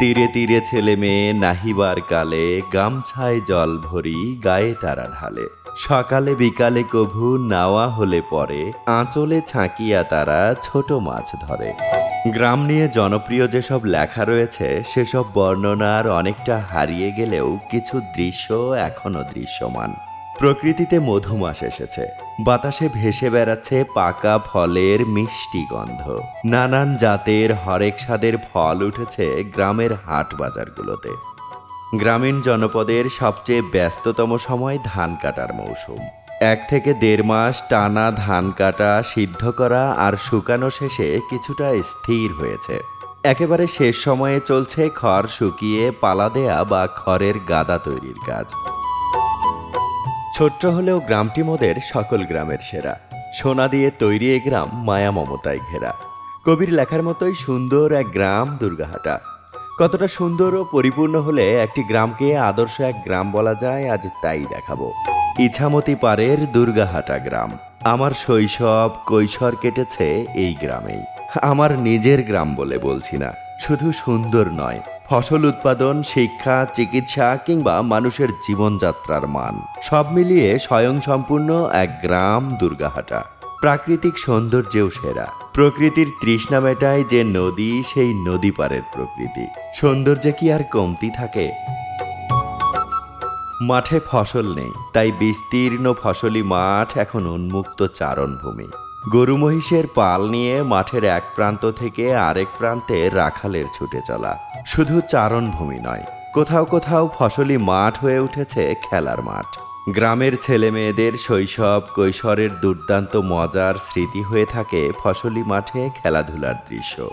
তীরে তীরে ছেলে মেয়ে নাহিবার কালে গামছায় জল ভরি গায়ে তারা ঢালে সকালে বিকালে কভু নাওয়া হলে পরে আঁচলে ছাঁকিয়া তারা ছোট মাছ ধরে। গ্রাম নিয়ে জনপ্রিয় যেসব লেখা রয়েছে, সেসব বর্ণনার অনেকটা হারিয়ে গেলেও কিছু দৃশ্য এখনও দৃশ্যমান। প্রকৃতিতে মধুমাস এসেছে। বাতাসে ভেসে বেড়াচ্ছে পাকা ফলের মিষ্টি গন্ধ। নানান জাতের হরেক স্বাদের ফল উঠেছে গ্রামের হাট বাজারগুলোতে। গ্রামীণ জনপদের সবচেয়ে ব্যস্ততম সময় ধান কাটার মৌসুম। এক থেকে দেড় মাস টানা ধান কাটা সিদ্ধ করা আর শুকানো শেষে কিছুটা স্থির হয়েছে। একেবারে শেষ সময়ে চলছে খড় শুকিয়ে পালা দেয়া বা খড়ের গাদা তৈরির কাজ। ছোট্ট হলেও গ্রামটি মোদের সকল গ্রামের সেরা। সোনা দিয়ে তৈরি এ গ্রাম মায়া মমতায় ঘেরা। কবির লেখার মতোই সুন্দর এক গ্রাম দুর্গাহাটা কতটা সুন্দর ও পরিপূর্ণ হলে একটি গ্রামকে আদর্শ এক গ্রাম বলা যায়, আজ তাই দেখাবো। ইছামতি পাড়ের দুর্গাহাটা গ্রাম। আমার শৈশব কৈশোর কেটেছে এই গ্রামেই। আমার নিজের গ্রাম বলে বলছি না, শুধু সুন্দর নয় ফসল উৎপাদন, শিক্ষা, চিকিৎসা কিংবা মানুষের জীবনযাত্রার মান। সব মিলিয়ে স্বয়ংসম্পূর্ণ এক গ্রাম দুর্গাহাটা। প্রাকৃতিক সৌন্দর্যেও সেরা। প্রকৃতির তৃষ্ণা মেটায় যে নদী, সেই নদী পারের প্রকৃতি। সৌন্দর্যে কি আর কমতি থাকে? মাঠে ফসল নেই, তাই বিস্তীর্ণ ফসলি মাঠ এখন উন্মুক্ত চারণভূমি। গরু মহিষের পাল নিয়ে মাঠের এক প্রান্ত থেকে আরেক প্রান্তে রাখালের ছুটে চলা। শুধু চারণভূমি নয়, কোথাও কোথাও ফসলি মাঠ হয়ে উঠেছে খেলার মাঠ। গ্রামের ছেলে মেয়েদের শৈশব, কৈশোরের দুর্দান্ত মজার স্মৃতি হয়ে থাকে ফসলি মাঠে খেলাধুলার দৃশ্য।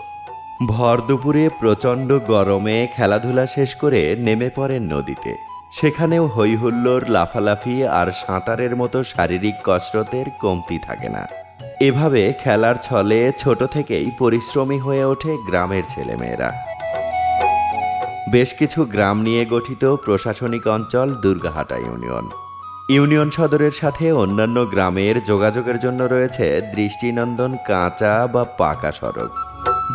ভর দুপুরে প্রচণ্ড গরমে খেলাধুলা শেষ করে নেমে পড়েন নদীতে। সেখানেও হৈহুল্লোর লাফালাফি আর সাঁতারের মতো শারীরিক কসরতের কমতি থাকে না। এভাবে খেলার ছলে ছোট থেকেই পরিশ্রমী হয়ে ওঠে গ্রামের ছেলেমেয়েরা। বেশ কিছু গ্রাম নিয়ে গঠিত প্রশাসনিক অঞ্চল দুর্গাহাটা ইউনিয়ন। ইউনিয়ন সদরের সাথে অন্যান্য গ্রামের যোগাযোগের জন্য রয়েছে দৃষ্টিনন্দন কাঁচা বা পাকা সড়ক।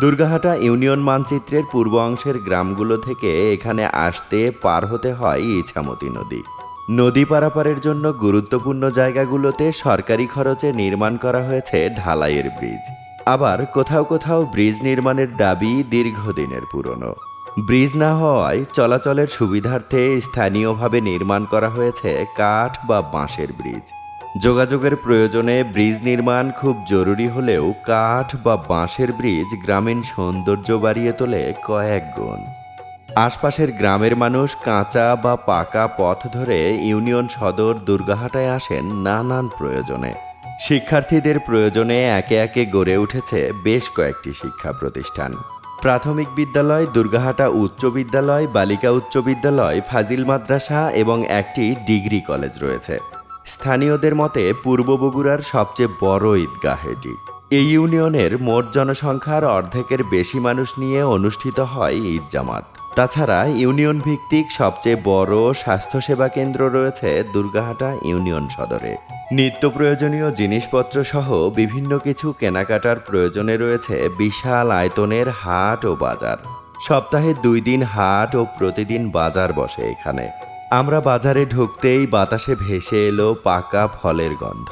দুর্গাহাটা ইউনিয়ন মানচিত্রের পূর্ব অংশের গ্রামগুলো থেকে এখানে আসতে পার হতে হয় ইছামতি নদী। নদী পারাপারের জন্য গুরুত্বপূর্ণ জায়গাগুলোতে সরকারি খরচে নির্মাণ করা হয়েছে ঢালাইয়ের ব্রিজ। আবার কোথাও কোথাও ব্রিজ নির্মাণের দাবি দীর্ঘদিনের পুরনো। ব্রিজ না হওয়ায় চলাচলের সুবিধার্থে স্থানীয়ভাবে নির্মাণ করা হয়েছে কাঠ বা বাঁশের ব্রিজ। যোগাযোগের প্রয়োজনে ব্রিজ নির্মাণ খুব জরুরি হলেও কাঠ বা বাঁশের ব্রিজ গ্রামীণ সৌন্দর্য বাড়িয়ে তোলে কয়েক গুণ। আশপাশের গ্রামের মানুষ কাঁচা বা পাকা পথ ধরে ইউনিয়ন সদর দুর্গাহাটায় আসেন নানান প্রয়োজনে। শিক্ষার্থীদের প্রয়োজনে একে একে গড়ে উঠেছে বেশ কয়েকটি শিক্ষা প্রতিষ্ঠান। প্রাথমিক বিদ্যালয়, দুর্গাহাটা উচ্চ বিদ্যালয়, বালিকা উচ্চ বিদ্যালয়, ফাজিল মাদ্রাসা এবং একটি ডিগ্রি কলেজ রয়েছে। স্থানীয়দের মতে পূর্ব বগুড়ার সবচেয়ে বড় ঈদগাহ এটি। এই ইউনিয়নের মোট জনসংখ্যার অর্ধেকের বেশি মানুষ নিয়ে অনুষ্ঠিত হয় ঈদ জামাত। তাছাড়া ইউনিয়ন ভিত্তিক সবচেয়ে বড় স্বাস্থ্যসেবা কেন্দ্র রয়েছে দুর্গাহাটা ইউনিয়ন সদরে। নিত্য প্রয়োজনীয় জিনিসপত্র সহ বিভিন্ন কিছু কেনাকাটার প্রয়োজনে রয়েছে বিশাল আয়তনের হাট ও বাজার। সপ্তাহে দুই দিন হাট ও প্রতিদিন বাজার বসে এখানে। আমরা বাজারে ঢুকতেই বাতাসে ভেসে এলো পাকা ফলের গন্ধ।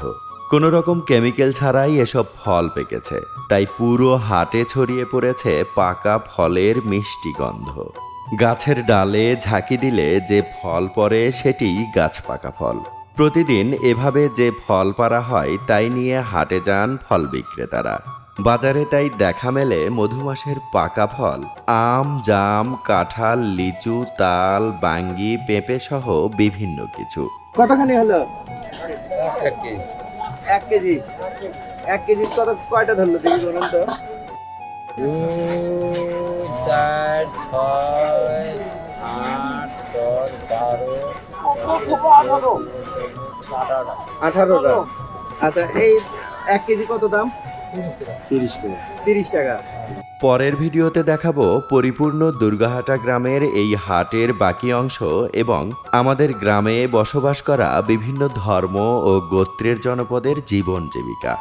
কোনো রকম কেমিক্যাল ছাড়াই এসব ফল পেকেছে, তাই পুরো হাটে ছড়িয়ে পড়েছে পাকা ফলের মিষ্টি গন্ধ। গাছের ডালে ঝাঁকি দিলে যে ফল পড়ে সেটি গাছ পাকা ফল। প্রতিদিন এভাবে যে ফল পাড়া হয় তাই নিয়ে হাটে যান ফল বিক্রেতারা। বাজারে তাই দেখা মেলে মধুমাসের পাকা ফল। আম জাম কাঁঠাল লিচু তাল বাঙ্গি পেঁপে সহ বিভিন্ন কিছু। কতখানি হলো? এক কেজি। এক কেজি? এক কেজি কত কয়টা ধরলো দেখি বলুন তো? চার ছয় আট দশ বারো আঠারোটা আচ্ছা এই এক কেজি কত দাম? তিরিশ টাকা। তিরিশ টাকা। পরের ভিডিওতে দেখাবো পরিপূর্ণ দুর্গাহাটা গ্রামের এই হাটের বাকি অংশ এবং আমাদের গ্রামে বসবাস করা বিভিন্ন ধর্ম ও গোত্রের জনপদের জীবন জীবিকা।